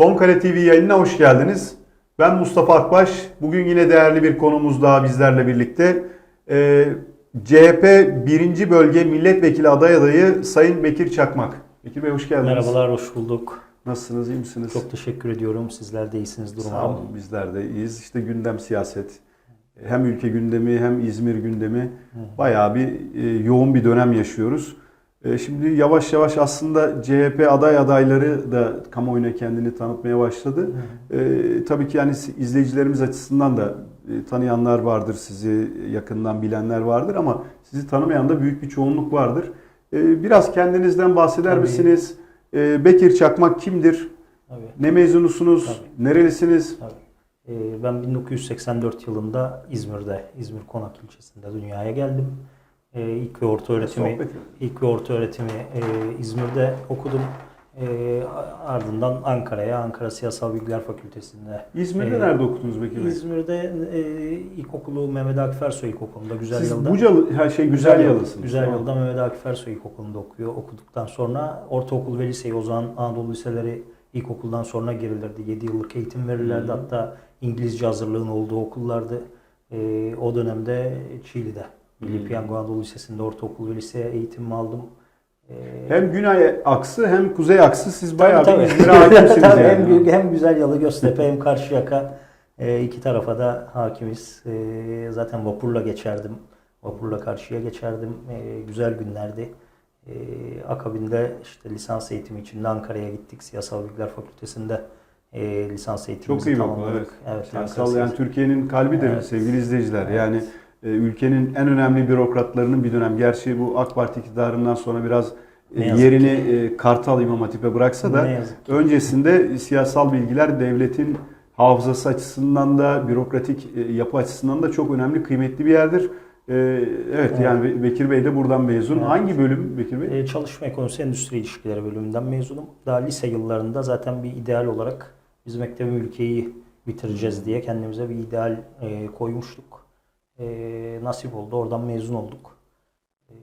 Son Kare TV yayınına hoş geldiniz. Ben Mustafa Akbaş. Bugün yine değerli bir konumuz daha bizlerle birlikte. Ee, CHP 1. Bölge Milletvekili aday adayı Sayın Bekir Çakmak. Bekir Bey hoş geldiniz. Merhabalar, hoş bulduk. Nasılsınız, iyi misiniz? Çok teşekkür ediyorum. Sizler de iyisiniz Sağ durumda. olun, bizler de iyiyiz. İşte gündem siyaset. Hem ülke gündemi hem İzmir gündemi. Bayağı bir e, yoğun bir dönem yaşıyoruz. E, şimdi yavaş yavaş aslında CHP aday adayları da kamuoyuna kendini tanıtmaya başladı. E, tabii ki yani izleyicilerimiz açısından da e, tanıyanlar vardır, sizi yakından bilenler vardır ama sizi tanımayan da büyük bir çoğunluk vardır. E, biraz kendinizden bahseder Tabii. misiniz? E, Bekir Çakmak kimdir? Tabii, Ne mezunusunuz? Tabii. Nerelisiniz? tabii. Ee, ben 1984 yılında İzmir'de, İzmir Konak ilçesinde dünyaya geldim. Ee, ilk ve orta öğretimi, ilk ve orta öğretimi e, İzmir'de okudum. E, ardından Ankara'ya, Ankara Siyasal Bilgiler Fakültesi'nde. İzmir'de Ee, nerede okudunuz Bey? İzmir'de e, ilkokulu Mehmet Akif Ersoy İlkokulu'nda Güzel Siz Yılda. Bucalı, her şey güzel yalısınız. Güzel Tamam. Yılda Mehmet Akif Ersoy İlkokulu'nda okuyor. Okuduktan sonra ortaokul ve liseyi o zaman Anadolu liseleri ilkokuldan sonra girilirdi. 7 yıllık eğitim verirlerdi. Hı. Hatta İngilizce hazırlığın olduğu okullardı. Ee, o dönemde Çiğli'de. Milli. Piyango Anadolu Lisesi'nde ortaokul ve lise eğitimimi aldım. Hem güney aksı hem kuzey aksı siz bayağı Tabii, bir. İzmir'e hakimsiniz Tabii, yani. hem, büyük, hem Güzel Yalı, Göztepe hem Karşıyaka e, iki tarafa da hakimiz. E, zaten vapurla geçerdim. Vapurla karşıya geçerdim. E, güzel günlerdi. E, akabinde işte lisans eğitimi için de Ankara'ya gittik. Siyasal Bilgiler Fakültesi'nde e, lisans eğitimimizi Çok iyi bir okul tamamladık. evet. Evet, Siyasal yani Türkiye'nin kalbidir Evet. sevgili izleyiciler. Evet. Yani ülkenin en önemli bürokratlarının bir dönem. Gerçi bu AK Parti iktidarından sonra biraz e, yerini e, Kartal İmam Hatip'e bıraksa da ki. öncesinde siyasal bilgiler devletin hafızası açısından da bürokratik e, yapı açısından da çok önemli, kıymetli bir yerdir. E, Evet, Evet. yani Be- Bekir Bey de buradan mezun. Evet. Hangi bölüm Bekir Bey? E, Çalışma Ekonomisi Endüstri İlişkileri bölümünden mezunum. Daha lise yıllarında zaten bir ideal olarak biz mektebi ülkeyi bitireceğiz diye kendimize bir ideal koymuştuk. E, nasip oldu. Oradan mezun olduk. E,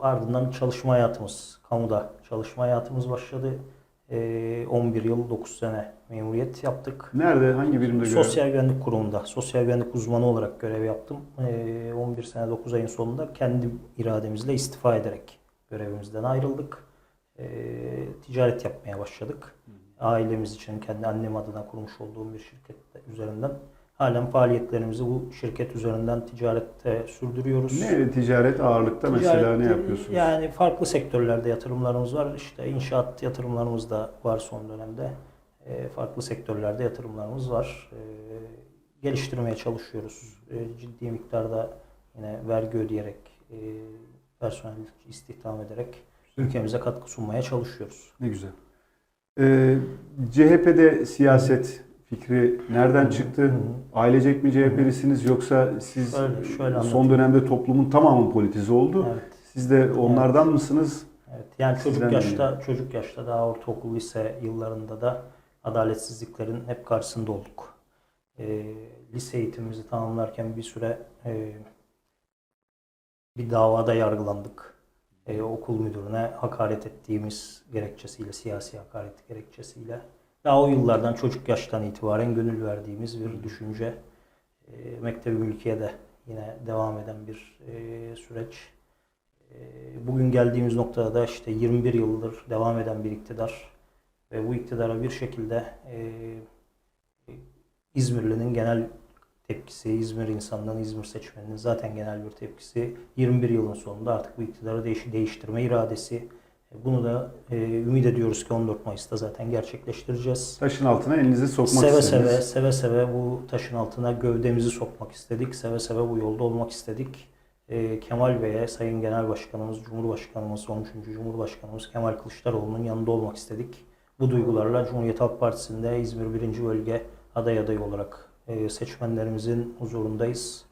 ardından çalışma hayatımız, kamuda çalışma hayatımız başladı. E, 11 yıl 9 sene memuriyet yaptık. Nerede? Hangi birimde görev? Sosyal Güvenlik Kurumu'nda sosyal güvenlik uzmanı olarak görev yaptım. Ee, 11 sene 9 ayın sonunda kendi irademizle istifa ederek görevimizden ayrıldık. Ee, ticaret yapmaya başladık. Ailemiz için kendi annem adına kurmuş olduğum bir şirket üzerinden halen faaliyetlerimizi bu şirket üzerinden ticarette sürdürüyoruz. Ne ticaret ağırlıkta mesela ne yapıyorsunuz? Yani farklı sektörlerde yatırımlarımız var. İşte inşaat yatırımlarımız da var son dönemde. E, farklı sektörlerde yatırımlarımız var. E, geliştirmeye çalışıyoruz. E, ciddi miktarda yine vergi ödeyerek, e, personel istihdam ederek ülkemize katkı sunmaya çalışıyoruz. Ne güzel. Ee, CHP'de siyaset fikri nereden çıktı? Hı hı. Ailecek mi CHP'lisiniz yoksa siz Şöyle- şöyle son dönemde toplumun tamamı politize oldu. Evet. Siz de onlardan mısınız? Evet, yani Sizden çocuk yaşta çocuk yaşta daha ortaokul lise yıllarında da adaletsizliklerin hep karşısında olduk. Ee, lise eğitimimizi tamamlarken bir süre e, bir davada yargılandık. Ee, okul müdürüne hakaret ettiğimiz gerekçesiyle, siyasi hakaret gerekçesiyle. Daha o yıllardan çocuk yaştan itibaren gönül verdiğimiz bir düşünce. E, Mektebi Mülkiye'de yine devam eden bir e, süreç. E, Bugün geldiğimiz noktada da işte 21 yıldır devam eden bir iktidar ve bu iktidara bir şekilde e, İzmirli'nin genel tepkisi, İzmir insanlığının, İzmir seçmeninin zaten genel bir tepkisi 21 yılın sonunda artık bu iktidarı değiş- değiştirme iradesi. E, Bunu da e, ümit ediyoruz ki 14 Mayıs'ta zaten gerçekleştireceğiz. Taşın altına elinizi sokmak Seve istediniz. seve, seve seve bu taşın altına gövdemizi sokmak istedik. Seve seve bu yolda olmak istedik. Ee, Kemal Bey'e, Sayın Genel Başkanımız, Cumhurbaşkanımız, 13. Cumhurbaşkanımız Kemal Kılıçdaroğlu'nun yanında olmak istedik. Bu duygularla Cumhuriyet Halk Partisi'nde İzmir 1. Bölge aday adayı olarak e, seçmenlerimizin huzurundayız.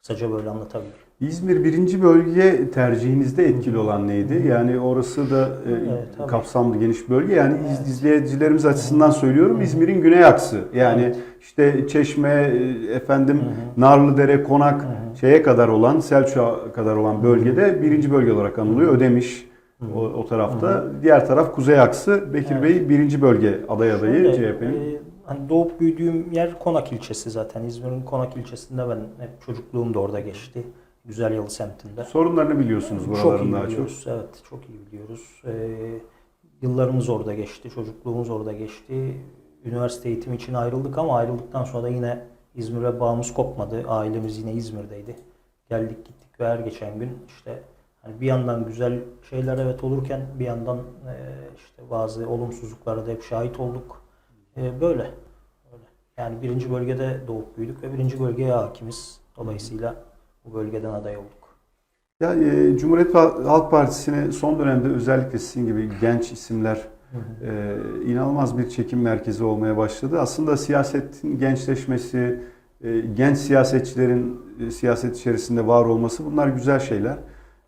Kısaca böyle anlatabilirim. İzmir birinci bölge tercihinizde etkili olan neydi? Yani orası da e, Evet, kapsamlı geniş bölge. Yani iz- izleyicilerimiz açısından söylüyorum İzmir'in güney aksı. Yani Evet. işte Çeşme, e, efendim Hı hı. Narlıdere, Konak Hı hı. şeye kadar olan, Selçuk'a kadar olan bölgede birinci bölge olarak anılıyor. Ödemiş o, o tarafta. Diğer taraf kuzey aksı. Bekir Evet. Bey birinci bölge aday adayı CHP'nin. e, hani doğup büyüdüğüm yer Konak ilçesi zaten. İzmir'in Konak ilçesinde ben hep çocukluğum da orada geçti. Güzel Yalı semtinde. Sorunlarını biliyorsunuz buraların daha çok. Evet, çok iyi biliyoruz. Ee, yıllarımız orada geçti, çocukluğumuz orada geçti. Üniversite eğitimi için ayrıldık ama ayrıldıktan sonra da yine İzmir'e bağımız kopmadı. Ailemiz yine İzmir'deydi. Geldik gittik ve her geçen gün işte hani bir yandan güzel şeyler evet olurken bir yandan e, işte bazı olumsuzluklara da hep şahit olduk. E, böyle. böyle. Yani birinci bölgede doğup büyüdük ve birinci bölgeye hakimiz. Dolayısıyla bu bölgeden aday olduk. Ya e, Cumhuriyet Halk Partisi'ne son dönemde özellikle sizin gibi genç isimler e, inanılmaz bir çekim merkezi olmaya başladı. Aslında siyasetin gençleşmesi, e, genç siyasetçilerin e, siyaset içerisinde var olması bunlar güzel şeyler.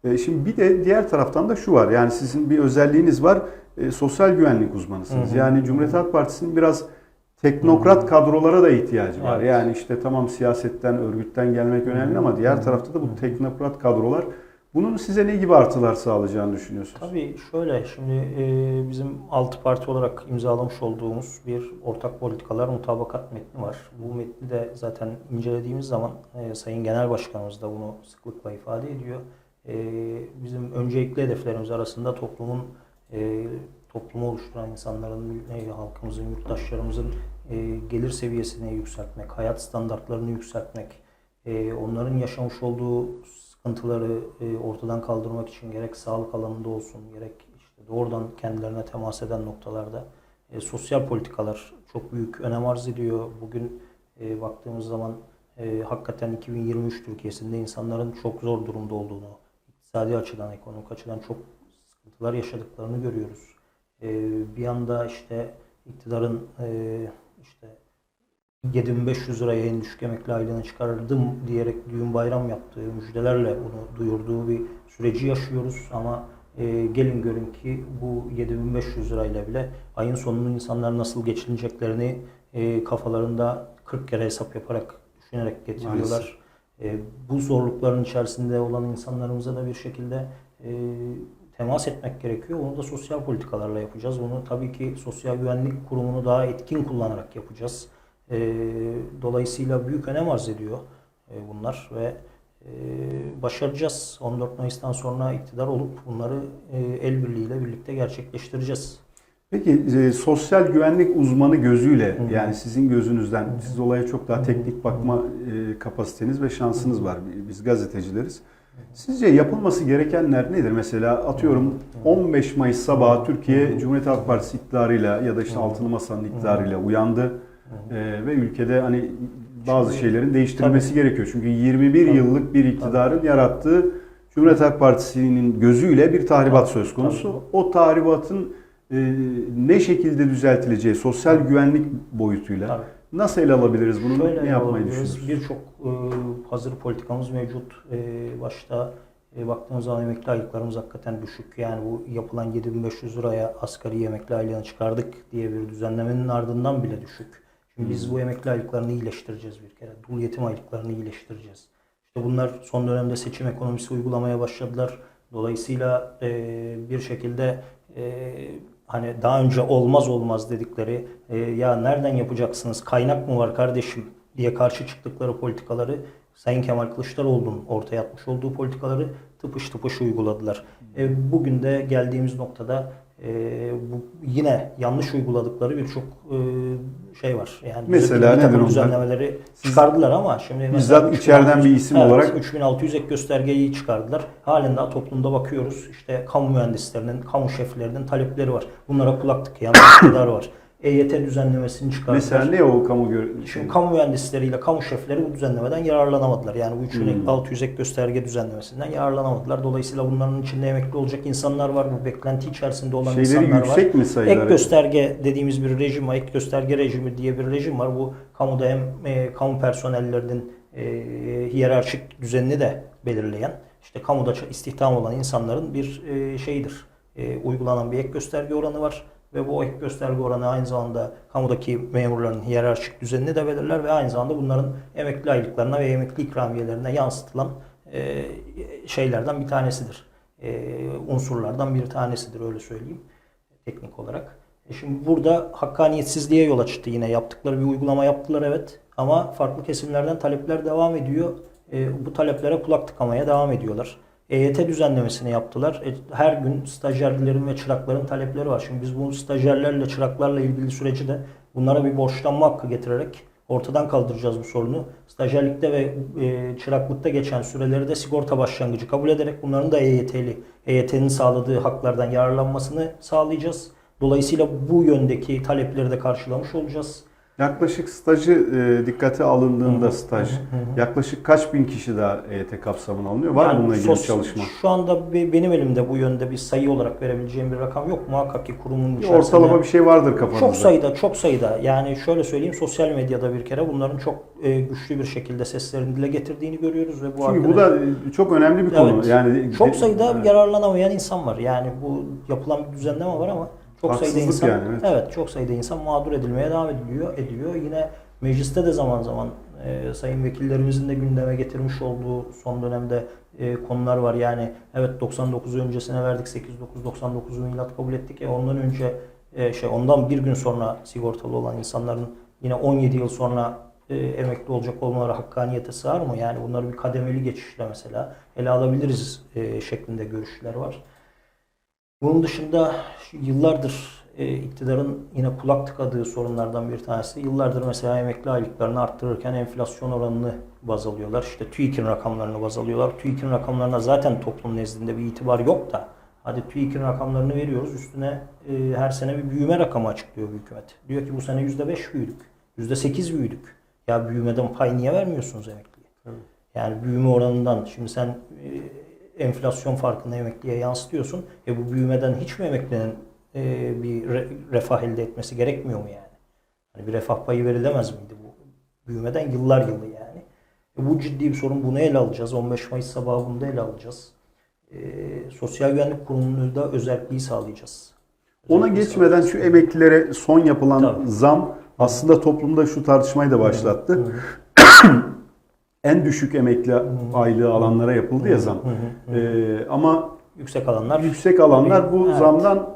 E, şimdi bir de diğer taraftan da şu var. Yani sizin bir özelliğiniz var. E, sosyal güvenlik uzmanısınız. Hı hı. Yani Cumhuriyet Halk Partisi'nin biraz teknokrat kadrolara da ihtiyacı var. Evet. Yani işte tamam siyasetten, örgütten gelmek önemli ama diğer tarafta da bu teknokrat kadrolar bunun size ne gibi artılar sağlayacağını düşünüyorsunuz? Tabii şöyle şimdi e, bizim altı parti olarak imzalamış olduğumuz bir ortak politikalar mutabakat metni var. Bu metni de zaten incelediğimiz zaman e, Sayın Genel Başkanımız da bunu sıklıkla ifade ediyor. E, bizim öncelikli hedeflerimiz arasında toplumun toplumu oluşturan insanların, halkımızın, yurttaşlarımızın e, gelir seviyesini yükseltmek, hayat standartlarını yükseltmek, e, onların yaşamış olduğu sıkıntıları e, ortadan kaldırmak için gerek sağlık alanında olsun, gerek işte doğrudan kendilerine temas eden noktalarda e, sosyal politikalar çok büyük önem arz ediyor. Bugün e, baktığımız zaman e, hakikaten 2023 Türkiye'sinde insanların çok zor durumda olduğunu, iktisadi açıdan, ekonomik açıdan çok sıkıntılar yaşadıklarını görüyoruz. E, bir yanda işte iktidarın e, işte 7500 liraya en düşük emekli aylığını çıkardım diyerek düğün bayram yaptığı müjdelerle bunu duyurduğu bir süreci yaşıyoruz ama e, gelin görün ki bu 7500 lirayla bile ayın sonunu insanlar nasıl geçineceklerini e, kafalarında 40 kere hesap yaparak düşünerek getiriyorlar. E, bu zorlukların içerisinde olan insanlarımıza da bir şekilde e, temas etmek gerekiyor. Onu da sosyal politikalarla yapacağız. Bunu tabii ki Sosyal Güvenlik Kurumu'nu daha etkin kullanarak yapacağız. E, dolayısıyla büyük önem arz ediyor e, bunlar ve e, başaracağız. 14 Mayıs'tan sonra iktidar olup bunları e, el birliğiyle birlikte gerçekleştireceğiz. Peki e, sosyal güvenlik uzmanı gözüyle Hı hı. yani sizin gözünüzden siz olaya çok daha teknik bakma e, kapasiteniz ve şansınız var. Biz gazetecileriz. Sizce yapılması gerekenler nedir? Mesela atıyorum 15 Mayıs sabahı Türkiye Cumhuriyet Halk Partisi iktidarıyla ya da işte Altılı Masa'nın iktidarıyla uyandı E, ve ülkede hani bazı şeylerin değiştirilmesi gerekiyor. Çünkü 21 Tabii. yıllık bir iktidarın yarattığı Cumhuriyet Halk Partisi'nin gözüyle bir tahribat söz konusu. Tabii. O tahribatın e, ne şekilde düzeltileceği sosyal güvenlik boyutuyla Tabii. Nasıl ele alabiliriz bunu? Şöyle ne yapmayı düşünüyorsunuz? Birçok e, hazır politikamız mevcut. E, başta e, baktığımız zaman emekli aylıklarımız hakikaten düşük. Yani bu yapılan 7500 liraya asgari emekli aylığını çıkardık diye bir düzenlemenin ardından bile düşük. Şimdi biz bu emekli aylıklarını iyileştireceğiz bir kere. Dul yetim aylıklarını iyileştireceğiz. İşte bunlar son dönemde seçim ekonomisi uygulamaya başladılar. Dolayısıyla e, bir şekilde e, hani daha önce olmaz olmaz dedikleri e, ya nereden yapacaksınız kaynak mı var kardeşim diye karşı çıktıkları politikaları Sayın Kemal Kılıçdaroğlu'nun ortaya atmış olduğu politikaları tıpış tıpış uyguladılar. E, bugün de geldiğimiz noktada e, bu yine yanlış uyguladıkları birçok e, şey var. Yani Mesela nedir onlar? düzenlemeleri çıkardılar ama şimdi Bizzat mesela içeriden 3600 bir isim evet, olarak- 3600 ek göstergeyi çıkardılar. Halen daha toplumda bakıyoruz. İşte kamu mühendislerinin, kamu şeflerinin talepleri var. Bunlara kulak tıkayan iktidar var. EYT düzenlemesini çıkardılar. Mesela ne o kamu gör Şimdi kamu mühendisleriyle kamu şefleri bu düzenlemeden yararlanamadılar. Yani bu 3600 ek gösterge düzenlemesinden yararlanamadılar. Dolayısıyla bunların içinde emekli olacak insanlar var. Bu beklenti içerisinde olan şeyleri insanlar var. yüksek mi sayıları? Ek gösterge dediğimiz bir rejim var. Ek gösterge rejimi diye bir rejim var. Bu kamuda hem e, kamu personellerinin e, hiyerarşik düzenini de belirleyen, işte kamuda istihdam olan insanların bir e, şeyidir. E, uygulanan bir ek gösterge oranı var ve bu ek gösterge oranı aynı zamanda kamudaki memurların hiyerarşik düzenini de belirler ve aynı zamanda bunların emekli aylıklarına ve emekli ikramiyelerine yansıtılan e, şeylerden bir tanesidir. E, unsurlardan bir tanesidir öyle söyleyeyim teknik olarak. E şimdi burada hakkaniyetsizliğe yol açtı yine yaptıkları bir uygulama yaptılar evet ama farklı kesimlerden talepler devam ediyor. Bu taleplere kulak tıkamaya devam ediyorlar. EYT düzenlemesini yaptılar. E, her gün stajyerlerin ve çırakların talepleri var. Şimdi biz bu stajyerlerle, çıraklarla ilgili süreci de bunlara bir borçlanma hakkı getirerek ortadan kaldıracağız bu sorunu. Stajyerlikte ve e, çıraklıkta geçen süreleri de sigorta başlangıcı kabul ederek bunların da EYT'li, EYT'nin sağladığı haklardan yararlanmasını sağlayacağız. Dolayısıyla bu yöndeki talepleri de karşılamış olacağız. Yaklaşık stajı e, dikkate alındığında staj yaklaşık kaç bin kişi daha EYT kapsamına alınıyor? Var mı bununla ilgili sos- çalışma? Şu anda be- benim elimde bu yönde bir sayı olarak verebileceğim bir rakam yok. Muhakkak ki kurumun Bir içerisinde ortalama bir şey vardır kafanızda. çok sayıda çok sayıda yani şöyle söyleyeyim sosyal medyada bir kere bunların çok e, güçlü bir şekilde seslerini dile getirdiğini görüyoruz ve bu Çünkü bu arkadaş- da e, çok önemli bir konu. Evet. Yani çok sayıda Evet. yararlanamayan insan var. Yani bu yapılan bir düzenleme var ama çok sayıda Haksızlık insan yani, evet. çok sayıda insan mağdur edilmeye devam ediliyor ediyor. Yine mecliste de zaman zaman e, sayın vekillerimizin de gündeme getirmiş olduğu son dönemde e, konular var. Yani evet 99 öncesine verdik 8999 milat kabul ettik ya ondan önce e, şey ondan bir gün sonra sigortalı olan insanların yine 17 yıl sonra e, emekli olacak olmaları hakkaniyete sığar mı? Yani bunları bir kademeli geçişle mesela ele alabiliriz e, şeklinde görüşler var. Bunun dışında şu yıllardır e, iktidarın yine kulak tıkadığı sorunlardan bir tanesi. Yıllardır mesela emekli aylıklarını arttırırken enflasyon oranını baz alıyorlar. İşte TÜİK'in rakamlarını baz alıyorlar. TÜİK'in rakamlarına zaten toplum nezdinde bir itibar yok da hadi TÜİK'in rakamlarını veriyoruz. Üstüne e, her sene bir büyüme rakamı açıklıyor hükümet. Diyor ki bu sene %5 büyüdük. %8 büyüdük. Ya büyümeden pay niye vermiyorsunuz emekliye? Yani büyüme oranından şimdi sen e, enflasyon farkını emekliye yansıtıyorsun. E bu büyümeden hiç mi emeklinin e, bir re- refah elde etmesi gerekmiyor mu yani? Hani bir refah payı verilemez miydi bu? Büyümeden yıllar yılı yani. E bu ciddi bir sorun. Bunu ele alacağız. 15 Mayıs sabahı bunu da ele alacağız. E, Sosyal Güvenlik Kurumu'nu da özelliği sağlayacağız. Ona geçmeden şu emeklilere son yapılan Tabii. zam aslında toplumda şu tartışmayı da başlattı. Hı. En düşük emekli aylığı alanlara yapıldı ya zam. Ee, ama Yüksek alanlar yüksek alanlar bu Evet. zamdan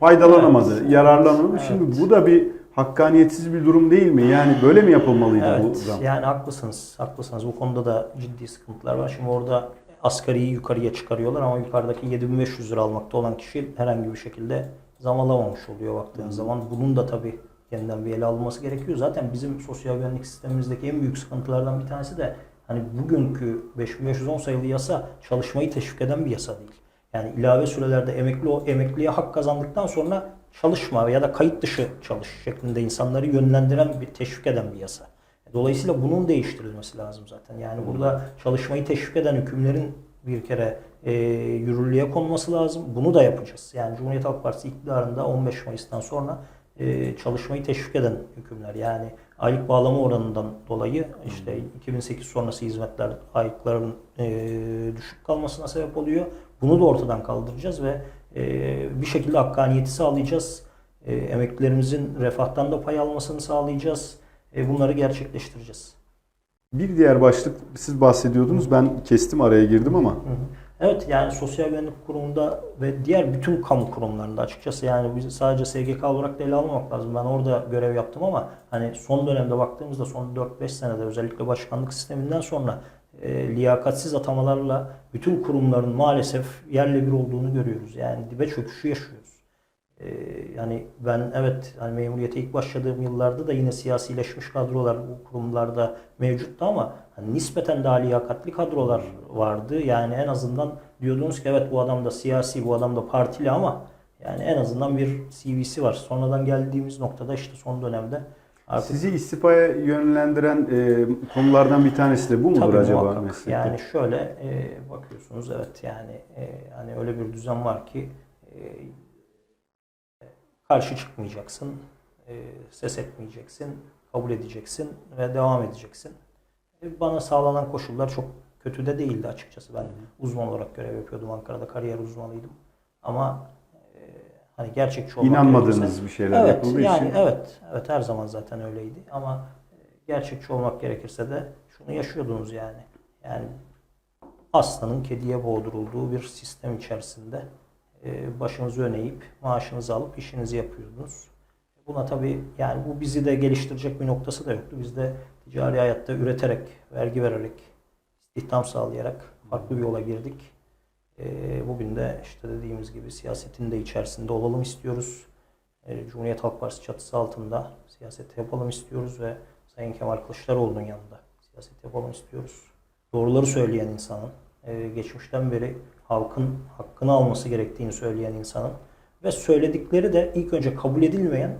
faydalanamadı, Evet. yararlanamadı. Evet. Şimdi bu da bir hakkaniyetsiz bir durum değil mi? Yani böyle mi yapılmalıydı bu Evet, zam? yani haklısınız. Haklısınız. Bu konuda da ciddi sıkıntılar var. Şimdi orada asgariyi yukarıya çıkarıyorlar ama yukarıdaki 7500 lira almakta olan kişi herhangi bir şekilde zam alamamış oluyor baktığınız zaman. Bunun da tabii yeniden bir ele alınması gerekiyor. Zaten bizim sosyal güvenlik sistemimizdeki en büyük sıkıntılardan bir tanesi de hani bugünkü 5510 sayılı yasa çalışmayı teşvik eden bir yasa değil. Yani ilave sürelerde emekli o emekliye hak kazandıktan sonra çalışma ya da kayıt dışı çalış şeklinde insanları yönlendiren bir teşvik eden bir yasa. Dolayısıyla bunun değiştirilmesi lazım zaten. Yani burada çalışmayı teşvik eden hükümlerin bir kere e, yürürlüğe konması lazım. Bunu da yapacağız. Yani Cumhuriyet Halk Partisi iktidarında 15 Mayıs'tan sonra e, çalışmayı teşvik eden hükümler. Yani aylık bağlama oranından dolayı işte 2008 sonrası hizmetler aylıkların e, düşük kalmasına sebep oluyor. Bunu da ortadan kaldıracağız ve e, bir şekilde hakkaniyeti sağlayacağız. E, emeklilerimizin refahtan da pay almasını sağlayacağız. E, bunları gerçekleştireceğiz. Bir diğer başlık siz bahsediyordunuz. Ben kestim araya girdim ama Hı hı. Evet yani Sosyal Güvenlik Kurumu'nda ve diğer bütün kamu kurumlarında açıkçası yani biz sadece SGK olarak da ele almamak lazım. Ben orada görev yaptım ama hani son dönemde baktığımızda son 4-5 senede özellikle başkanlık sisteminden sonra e, liyakatsiz atamalarla bütün kurumların maalesef yerle bir olduğunu görüyoruz. Yani dibe çöküşü yaşıyoruz. E, yani ben evet hani memuriyete ilk başladığım yıllarda da yine siyasileşmiş kadrolar bu kurumlarda mevcuttu ama hani nispeten daha liyakatli kadrolar vardı. Yani en azından diyordunuz ki evet bu adam da siyasi, bu adam da partili ama yani en azından bir CV'si var. Sonradan geldiğimiz noktada işte son dönemde artık sizi istifaya yönlendiren e, konulardan bir tanesi de bu mudur Tabii acaba muhakkak. meslekte? Yani şöyle e, bakıyorsunuz evet yani e, hani öyle bir düzen var ki e, karşı çıkmayacaksın, e, ses etmeyeceksin, kabul edeceksin ve devam edeceksin. E, Bana sağlanan koşullar çok kötü de değildi açıkçası. Ben uzman olarak görev yapıyordum Ankara'da kariyer uzmanıydım. Ama e, hani gerçekçi olmak İnanmadığınız gerekirse- bir şeyler evet, yapıldığı yani için. evet, evet her zaman zaten öyleydi. Ama gerçekçi olmak gerekirse de şunu yaşıyordunuz yani. Yani aslanın kediye boğdurulduğu bir sistem içerisinde başınızı öne eğip maaşınızı alıp işinizi yapıyordunuz. Buna tabii yani bu bizi de geliştirecek bir noktası da yoktu. Biz de ticari hayatta üreterek, vergi vererek, istihdam sağlayarak farklı bir yola girdik. E, bugün de işte dediğimiz gibi siyasetin de içerisinde olalım istiyoruz. E, Cumhuriyet Halk Partisi çatısı altında siyaset yapalım istiyoruz ve Sayın Kemal Kılıçdaroğlu'nun yanında siyaset yapalım istiyoruz. Doğruları söyleyen insanın, e, geçmişten beri halkın hakkını alması gerektiğini söyleyen insanın ve söyledikleri de ilk önce kabul edilmeyen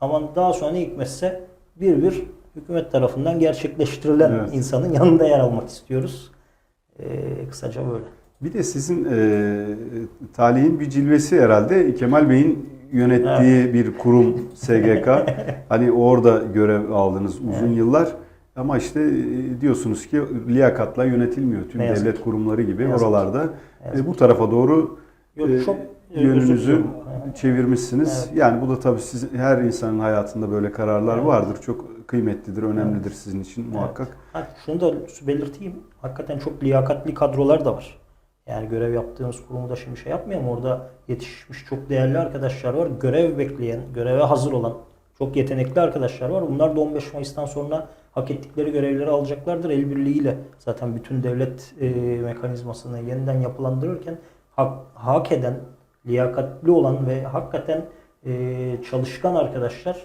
ama daha sonra ne hikmetse bir bir hükümet tarafından gerçekleştirilen Evet. insanın yanında yer almak istiyoruz. E, kısaca böyle. Bir de sizin e, talihin bir cilvesi herhalde Kemal Bey'in yönettiği bir kurum SGK. hani orada görev aldınız uzun Evet. yıllar. Ama işte e, diyorsunuz ki liyakatla yönetilmiyor tüm devlet ki. kurumları gibi Ne oralarda. Ne E, bu tarafa doğru Yok, e, çok yönünüzü çevirmişsiniz. Evet. Yani bu da tabii siz, her insanın hayatında böyle kararlar Evet. vardır. Çok kıymetlidir, önemlidir sizin için muhakkak. Ha, şunu da belirteyim. Hakikaten çok liyakatli kadrolar da var. Yani görev yaptığımız kurumda şimdi şey yapmayalım. Orada yetişmiş çok değerli arkadaşlar var. Görev bekleyen, göreve hazır olan çok yetenekli arkadaşlar var. Bunlar da 15 Mayıs'tan sonra hak ettikleri görevleri alacaklardır. El birliğiyle zaten bütün devlet e, mekanizmasını yeniden yapılandırırken hak, hak eden, liyakatli olan ve hakikaten e, çalışkan arkadaşlar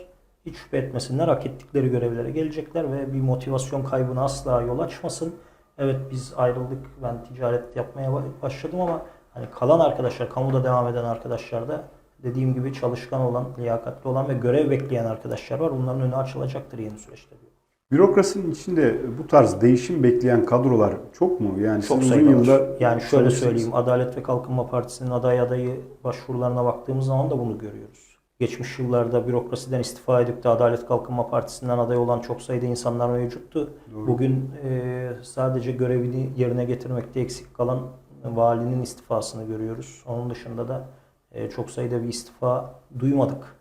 hiç şüphe etmesinler hak ettikleri görevlere gelecekler ve bir motivasyon kaybına asla yol açmasın. Evet biz ayrıldık ben ticaret yapmaya ba- başladım ama hani kalan arkadaşlar kamuda devam eden arkadaşlar da dediğim gibi çalışkan olan, liyakatli olan ve görev bekleyen arkadaşlar var. Bunların önü açılacaktır yeni süreçte. diyor. Bürokrasinin içinde bu tarz değişim bekleyen kadrolar çok mu? Yani Çok uzun var. Yani şöyle söyleyeyim Adalet ve Kalkınma Partisi'nin aday adayı başvurularına baktığımız zaman da bunu görüyoruz. Geçmiş yıllarda bürokrasiden istifa edip de Adalet Kalkınma Partisi'nden aday olan çok sayıda insanlar mevcuttu. Doğru. Bugün e, sadece görevini yerine getirmekte eksik kalan valinin istifasını görüyoruz. Onun dışında da e, çok sayıda bir istifa duymadık.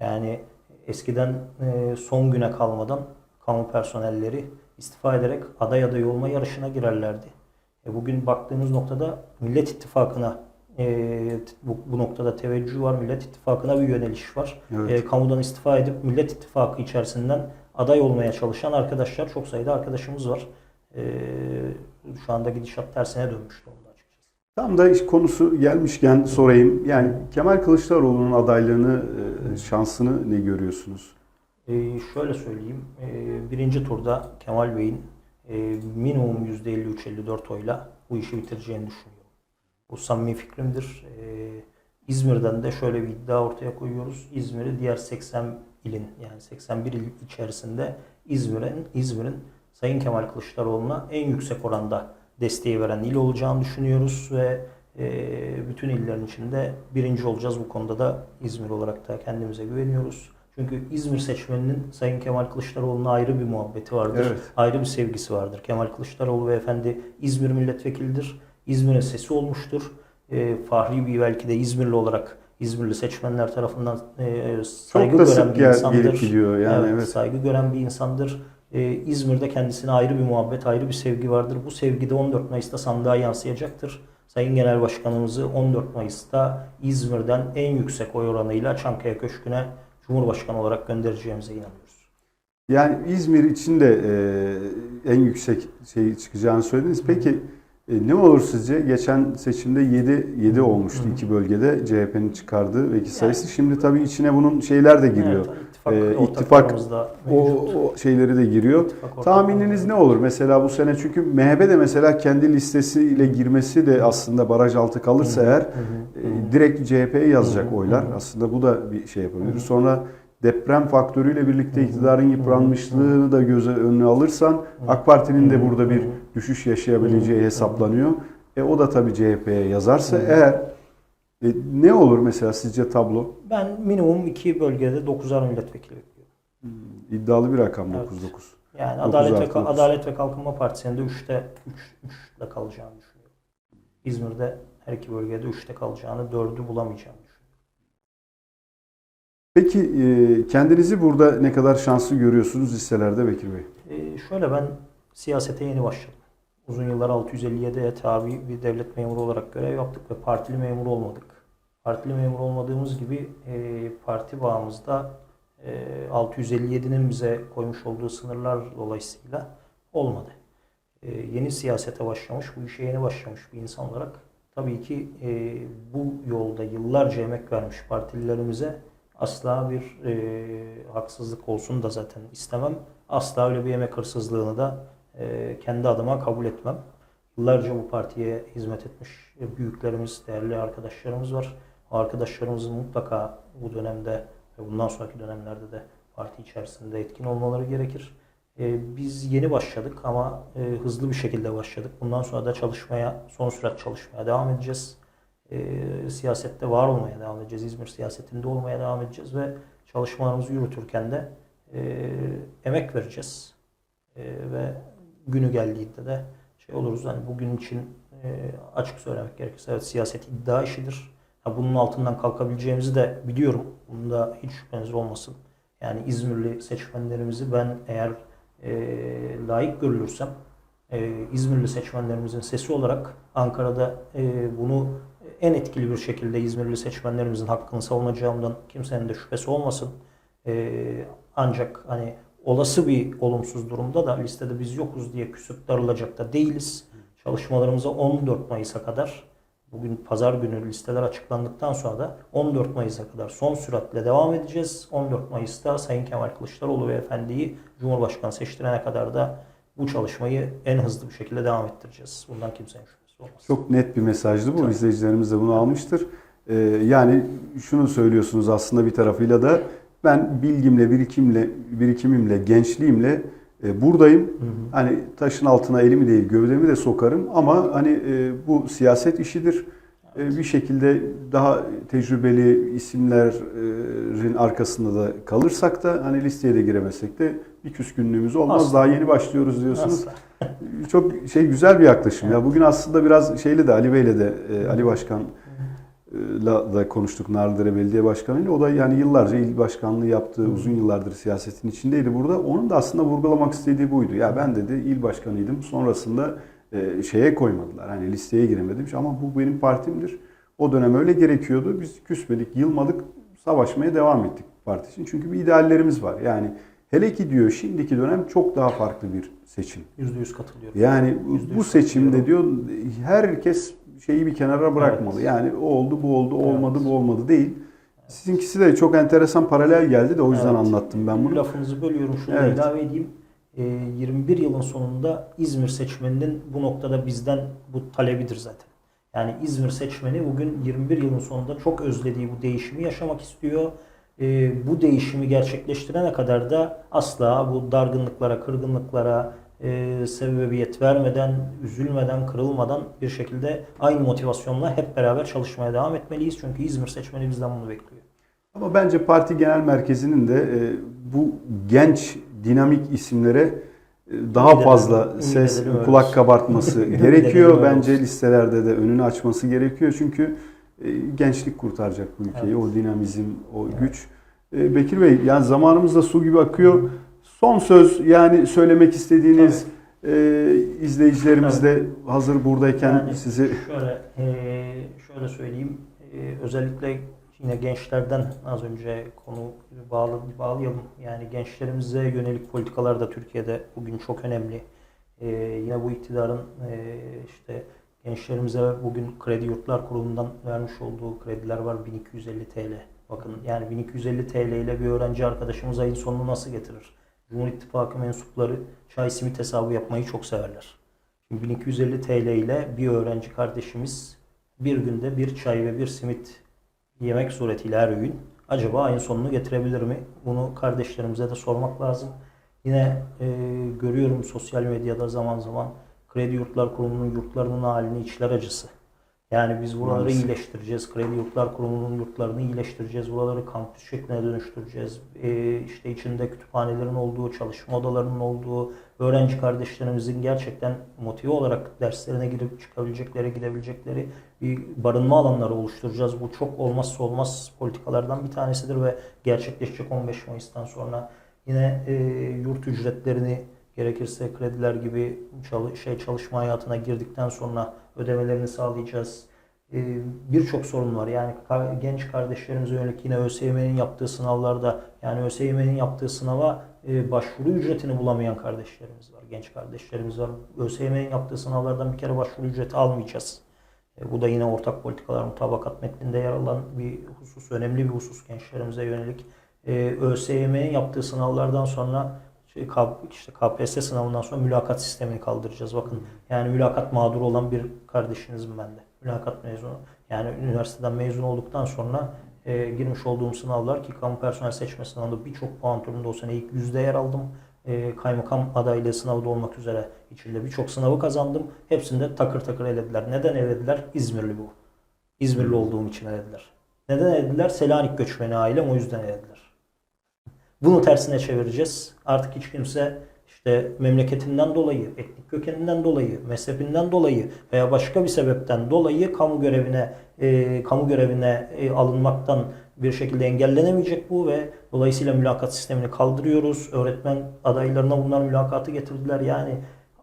Yani eskiden e, son güne kalmadan kamu personelleri istifa ederek aday adayı olma yarışına girerlerdi. E, bugün baktığımız noktada Millet İttifakı'na e, bu, bu noktada teveccüh var. Millet İttifakı'na bir yöneliş var. Evet. E, kamudan istifa edip Millet İttifakı içerisinden aday olmaya çalışan arkadaşlar çok sayıda arkadaşımız var. E, şu anda gidişat tersine dönmüş durumda. Tam da iş konusu gelmişken sorayım. Yani Kemal Kılıçdaroğlu'nun adaylığını, e, şansını ne görüyorsunuz? E, şöyle söyleyeyim. E, birinci turda Kemal Bey'in e, minimum %53-54 oyla bu işi bitireceğini düşünüyorum. Bu samimi fikrimdir. E, İzmir'den de şöyle bir iddia ortaya koyuyoruz. İzmir'i diğer 80 ilin yani 81 il içerisinde İzmir'in İzmir'in Sayın Kemal Kılıçdaroğlu'na en yüksek oranda desteği veren il olacağını düşünüyoruz ve e, bütün illerin içinde birinci olacağız. Bu konuda da İzmir olarak da kendimize güveniyoruz. Çünkü İzmir seçmeninin Sayın Kemal Kılıçdaroğlu'na ayrı bir muhabbeti vardır. Evet. Ayrı bir sevgisi vardır. Kemal Kılıçdaroğlu beyefendi İzmir milletvekilidir. İzmir'in sesi olmuştur. E, fahri bir belki de İzmirli olarak İzmirli seçmenler tarafından e, saygı Çok da gören sık bir gel, insandır. yani Evet, evet. saygı gören bir insandır. Ee, İzmir'de kendisine ayrı bir muhabbet, ayrı bir sevgi vardır. Bu sevgi de 14 Mayıs'ta sandığa yansıyacaktır. Sayın Genel Başkanımızı 14 Mayıs'ta İzmir'den en yüksek oy oranıyla Çankaya Köşkü'ne Cumhurbaşkanı olarak göndereceğimize inanıyoruz. Yani İzmir için de e, en yüksek şey çıkacağını söylediniz. Peki e, ne olur sizce? Geçen seçimde 7 7 olmuştu iki bölgede CHP'nin çıkardığı vekil sayısı. Şimdi tabii içine bunun şeyler de giriyor. Evet, ittifak, Ee, ortaklarımızda O, o şeyleri de giriyor. İttifak Tahmininiz ne olur mesela bu sene? Çünkü MHP de mesela kendi listesiyle girmesi de aslında baraj altı kalırsa Hı hı, eğer hı hı, e, direkt CHP'ye yazacak Hı hı, oylar. Aslında bu da bir şey yapabilir. Sonra deprem faktörüyle birlikte iktidarın yıpranmışlığını da göze önüne alırsan AK Parti'nin de burada bir düşüş yaşayabileceği hesaplanıyor. E o da tabii CHP'ye yazarsa eğer e, ne olur mesela sizce tablo? Ben minimum iki bölgede 9'ar milletvekili bekliyorum. İddialı bir rakam Evet. 99. Yani Dokuz Adalet ve. Adalet ve Kalkınma Partisi'nin de 3'te 3, 3'te kalacağını düşünüyorum. İzmir'de her iki bölgede 3'te kalacağını, 4'ü bulamayacağını düşünüyorum. Peki e, kendinizi burada ne kadar şanslı görüyorsunuz listelerde Bekir Bey? Ee, şöyle ben siyasete yeni başladım. Uzun yıllar 657'ye tabi bir devlet memuru olarak görev yaptık ve partili memur olmadık. Partili memur olmadığımız gibi e, parti bağımızda e, 657'nin bize koymuş olduğu sınırlar dolayısıyla olmadı. E, yeni siyasete başlamış, bu işe yeni başlamış bir insan olarak tabii ki e, bu yolda yıllarca emek vermiş partililerimize asla bir e, haksızlık olsun da zaten istemem. Asla öyle bir emek hırsızlığını da e, kendi adıma kabul etmem. Yıllarca bu partiye hizmet etmiş büyüklerimiz, değerli arkadaşlarımız var. O arkadaşlarımızın mutlaka bu dönemde ve bundan sonraki dönemlerde de parti içerisinde etkin olmaları gerekir. E, biz yeni başladık ama e, hızlı bir şekilde başladık. Bundan sonra da çalışmaya, son sürat çalışmaya devam edeceğiz. E, siyasette var olmaya devam edeceğiz. İzmir siyasetinde olmaya devam edeceğiz ve çalışmalarımızı yürütürken de e, emek vereceğiz. E, ve günü geldiğinde de şey oluruz. Hani bugün için e, açık söylemek gerekirse evet siyaset iddia işidir. Ha, bunun altından kalkabileceğimizi de biliyorum. Bunda hiç şüpheniz olmasın. Yani İzmirli seçmenlerimizi ben eğer e, layık görülürsem e, İzmirli seçmenlerimizin sesi olarak Ankara'da e, bunu en etkili bir şekilde İzmirli seçmenlerimizin hakkını savunacağımdan kimsenin de şüphesi olmasın. E, ancak hani olası bir olumsuz durumda da listede biz yokuz diye küsüp darılacak da değiliz. Çalışmalarımıza 14 Mayıs'a kadar bugün pazar günü listeler açıklandıktan sonra da 14 Mayıs'a kadar son süratle devam edeceğiz. 14 Mayıs'ta Sayın Kemal Kılıçdaroğlu Beyefendi'yi Cumhurbaşkanı seçtirene kadar da bu çalışmayı en hızlı bir şekilde devam ettireceğiz. Bundan kimsenin şüphesi olmasın. Çok net bir mesajdı bu. Tabii. İzleyicilerimiz de bunu almıştır. Ee, yani şunu söylüyorsunuz aslında bir tarafıyla da ben bilgimle, birikimle, birikimimle, gençliğimle e, buradayım. Hı hı. Hani taşın altına elimi değil gövdemi de sokarım ama hani e, bu siyaset işidir. E, bir şekilde daha tecrübeli isimlerin arkasında da kalırsak da hani listeye de giremesek de bir küskünlüğümüz olmaz. Asla. Daha yeni başlıyoruz diyorsunuz. Asla. Çok şey güzel bir yaklaşım. Ya bugün aslında biraz şeyle de Ali Bey'le de e, Ali Başkan'la da konuştuk Narlıdere Belediye Başkanı'yla. O da yani yıllarca il başkanlığı yaptığı, uzun yıllardır siyasetin içindeydi burada. Onun da aslında vurgulamak istediği buydu. Ya ben dedi il başkanıydım. Sonrasında e, şeye koymadılar. Hani listeye giremedim. Ama bu benim partimdir. O dönem öyle gerekiyordu. Biz küsmedik, yılmadık. Savaşmaya devam ettik parti için. Çünkü bir ideallerimiz var. Yani hele ki diyor şimdiki dönem çok daha farklı bir seçim. %100 katılıyorum. Yani Yüzde bu yüz seçimde diyor herkes şeyi bir kenara bırakmalı. Evet. Yani o oldu bu oldu olmadı Evet. bu olmadı değil. Sizinkisi de çok enteresan paralel geldi de o yüzden Evet. anlattım ben bunu. Lafınızı bölüyorum. Şunu Evet. ilave edeyim. Ee, 21 yılın sonunda İzmir seçmeninin bu noktada bizden bu talebidir zaten. Yani İzmir seçmeni bugün 21 yılın sonunda çok özlediği bu değişimi yaşamak istiyor. Ee, bu değişimi gerçekleştirene kadar da asla bu dargınlıklara, kırgınlıklara e, sebebiyet vermeden, üzülmeden, kırılmadan bir şekilde aynı motivasyonla hep beraber çalışmaya devam etmeliyiz. Çünkü İzmir seçmeni bizden bunu bekliyor. Ama bence parti genel merkezinin de e, bu genç dinamik isimlere e, daha Ümit fazla edelim, ses, ümit kulak kabartması Ümit gerekiyor. Bence listelerde de önünü açması gerekiyor. Çünkü e, gençlik kurtaracak bu ülkeyi. O dinamizm, o güç. E, Bekir Bey, yani zamanımız da su gibi akıyor. Son söz yani söylemek istediğiniz e, izleyicilerimiz de hazır buradayken Yani sizi Şöyle eee, şöyle söyleyeyim. Özellikle yine gençlerden az önce konu bağlı bağlayalım. Yani gençlerimize yönelik politikalar da Türkiye'de bugün çok önemli. Eee, yine bu iktidarın eee, işte gençlerimize bugün Kredi Yurtlar Kurumu'ndan vermiş olduğu krediler var 1250 TL. Bakın yani 1250 TL ile bir öğrenci arkadaşımız ayın sonunu nasıl getirir? Cumhur İttifakı mensupları çay simit hesabı yapmayı çok severler. Şimdi 1250 TL ile bir öğrenci kardeşimiz bir günde bir çay ve bir simit yemek suretiyle her öğün acaba ayın sonunu getirebilir mi? Bunu kardeşlerimize de sormak lazım. Yine e, görüyorum sosyal medyada zaman zaman Kredi Yurtlar Kurumu'nun yurtlarının halini içler acısı. Yani biz buraları Maalesef. iyileştireceğiz. Kredi Yurtlar Kurumu'nun yurtlarını iyileştireceğiz. Buraları kampüs şekline dönüştüreceğiz. Ee, işte içinde kütüphanelerin olduğu, çalışma odalarının olduğu, öğrenci kardeşlerimizin gerçekten motive olarak derslerine girip çıkabilecekleri, gidebilecekleri bir barınma alanları oluşturacağız. Bu çok olmazsa olmaz politikalardan bir tanesidir ve gerçekleşecek 15 Mayıs'tan sonra. Yine e, yurt ücretlerini gerekirse krediler gibi şey çalışma hayatına girdikten sonra ödemelerini sağlayacağız. E, Birçok sorun var. Yani genç kardeşlerimize yönelik yine ÖSYM'nin yaptığı sınavlarda yani ÖSYM'nin yaptığı sınava e, başvuru ücretini bulamayan kardeşlerimiz var. Genç kardeşlerimiz var. ÖSYM'nin yaptığı sınavlardan bir kere başvuru ücreti almayacağız. E, Bu da yine ortak politikalar mutabakat metninde yer alan bir husus, önemli bir husus gençlerimize yönelik. E, ÖSYM'nin yaptığı sınavlardan sonra şey, işte KPSS sınavından sonra mülakat sistemini kaldıracağız. Bakın yani mülakat mağduru olan bir kardeşinizim ben de. Mülakat mezunu. Yani üniversiteden mezun olduktan sonra e, girmiş olduğum sınavlar ki kamu personel seçme sınavında birçok puan turunda o sene ilk yüzde yer aldım. E, kaymakam adaylığı sınavı da olmak üzere içinde birçok sınavı kazandım. Hepsinde takır takır elediler. Neden elediler? İzmirli bu. İzmirli olduğum için elediler. Neden elediler? Selanik göçmeni ailem o yüzden elediler. Bunu tersine çevireceğiz. Artık hiç kimse işte memleketinden dolayı, etnik kökeninden dolayı, mezhebinden dolayı veya başka bir sebepten dolayı kamu görevine e, kamu görevine e, alınmaktan bir şekilde engellenemeyecek bu ve dolayısıyla mülakat sistemini kaldırıyoruz. Öğretmen adaylarına bunlar mülakatı getirdiler. Yani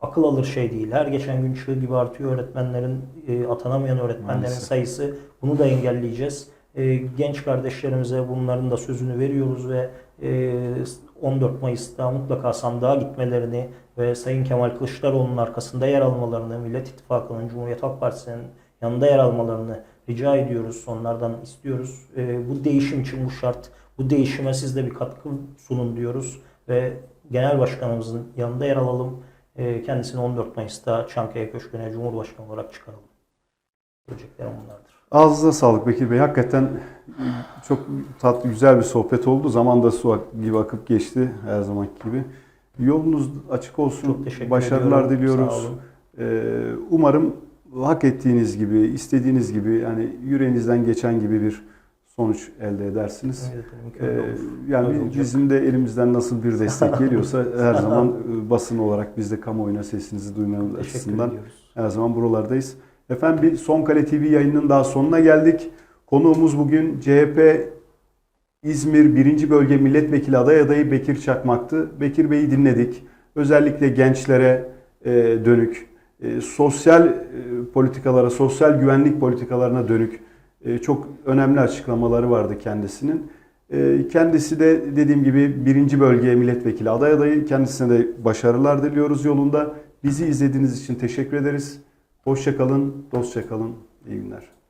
akıl alır şey değil. Her geçen gün çığ gibi artıyor öğretmenlerin, e, atanamayan öğretmenlerin Maalesef. sayısı. Bunu da engelleyeceğiz. E, genç kardeşlerimize bunların da sözünü veriyoruz ve 14 Mayıs'ta mutlaka sandığa gitmelerini ve Sayın Kemal Kılıçdaroğlu'nun arkasında yer almalarını, Millet İttifakı'nın, Cumhuriyet Halk Partisi'nin yanında yer almalarını rica ediyoruz. Onlardan istiyoruz. E, bu değişim için bu şart. Bu değişime siz de bir katkı sunun diyoruz ve Genel Başkanımızın yanında yer alalım. E, kendisini 14 Mayıs'ta Çankaya Köşkü'ne Cumhurbaşkanı olarak çıkaralım. Söyleyeceklerim bunlardır. Ağzınıza sağlık Bekir Bey. Hakikaten çok tatlı, güzel bir sohbet oldu. Zaman da su gibi akıp geçti her zamanki gibi. Yolunuz açık olsun. Çok teşekkür Başarılar ediyorum. diliyoruz. Ee, umarım hak ettiğiniz gibi, istediğiniz gibi, yani yüreğinizden geçen gibi bir sonuç elde edersiniz. Evet, Ee, yani Öyle olacak. bizim de elimizden nasıl bir destek geliyorsa her zaman e, basın olarak biz de kamuoyuna sesinizi Teşekkür açısından her zaman buralardayız. Efendim bir Son Kale TV yayınının daha sonuna geldik. Konuğumuz bugün CHP İzmir 1. Bölge Milletvekili aday adayı Bekir Çakmak'tı. Bekir Bey'i dinledik. Özellikle gençlere e, dönük, e, sosyal e, politikalara, sosyal güvenlik politikalarına dönük çok önemli açıklamaları vardı kendisinin. Kendisi de dediğim gibi 1. Bölge Milletvekili aday adayı. Kendisine de başarılar diliyoruz yolunda. Bizi izlediğiniz için teşekkür ederiz. Hoşçakalın, dostça kalın. İyi günler.